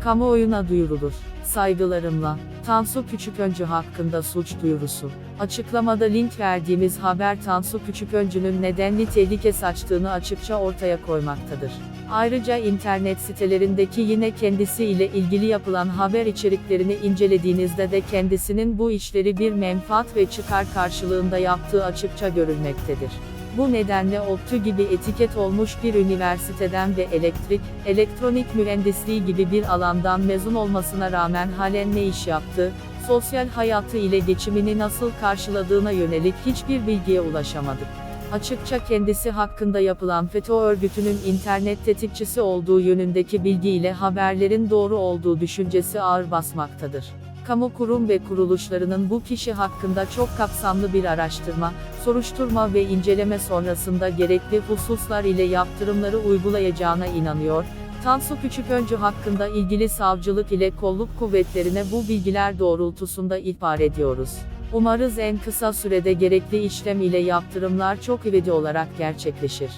kamuoyuna duyurulur. Saygılarımla, Tansu Küçüköncü hakkında suç duyurusu. Açıklamada link verdiğimiz haber Tansu Küçüköncü'nün nedenli tehlike saçtığını açıkça ortaya koymaktadır. Ayrıca internet sitelerindeki yine kendisi ile ilgili yapılan haber içeriklerini incelediğinizde de kendisinin bu işleri bir menfaat ve çıkar karşılığında yaptığı açıkça görülmektedir. Bu nedenle ODTÜ gibi etiket olmuş bir üniversiteden ve elektrik, elektronik mühendisliği gibi bir alandan mezun olmasına rağmen halen ne iş yaptığı, sosyal hayatı ile geçimini nasıl karşıladığına yönelik hiçbir bilgiye ulaşamadık. Açıkça kendisi hakkında yapılan FETÖ örgütünün internet tetikçisi olduğu yönündeki bilgiyle haberlerin doğru olduğu düşüncesi ağır basmaktadır. Kamu kurum ve kuruluşlarının bu kişi hakkında çok kapsamlı bir araştırma, soruşturma ve inceleme sonrasında gerekli hususlar ile yaptırımları uygulayacağına inanıyor. Tansu Küçüköncü hakkında ilgili savcılık ile kolluk kuvvetlerine bu bilgiler doğrultusunda ihbar ediyoruz. Umarız en kısa sürede gerekli işlem ile yaptırımlar çok ivedi olarak gerçekleşir.